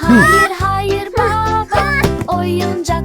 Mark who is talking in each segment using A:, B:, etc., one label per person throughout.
A: Hayır hayır baba oyuncak.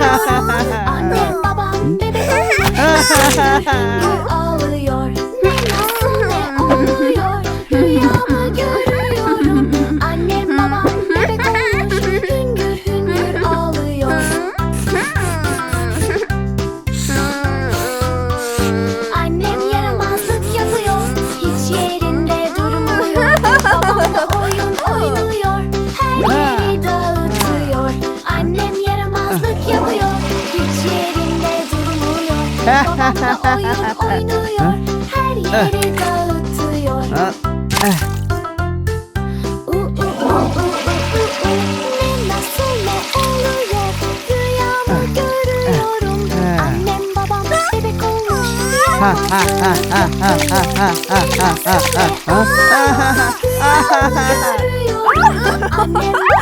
A: Annem babam bebek durmuyor. Babam da oyun oynuyor. Her yeri dağıtıyor. U, u, u, u, u, u, u. Ne nasıl ne oluyor? Rüyamı görüyorum. Annem babam bebek olmuş. Annem babam bebek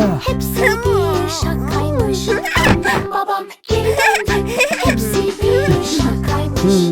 A: Hepsi bir şakaymış. Babam geri döndü. Hepsi bir şakaymış.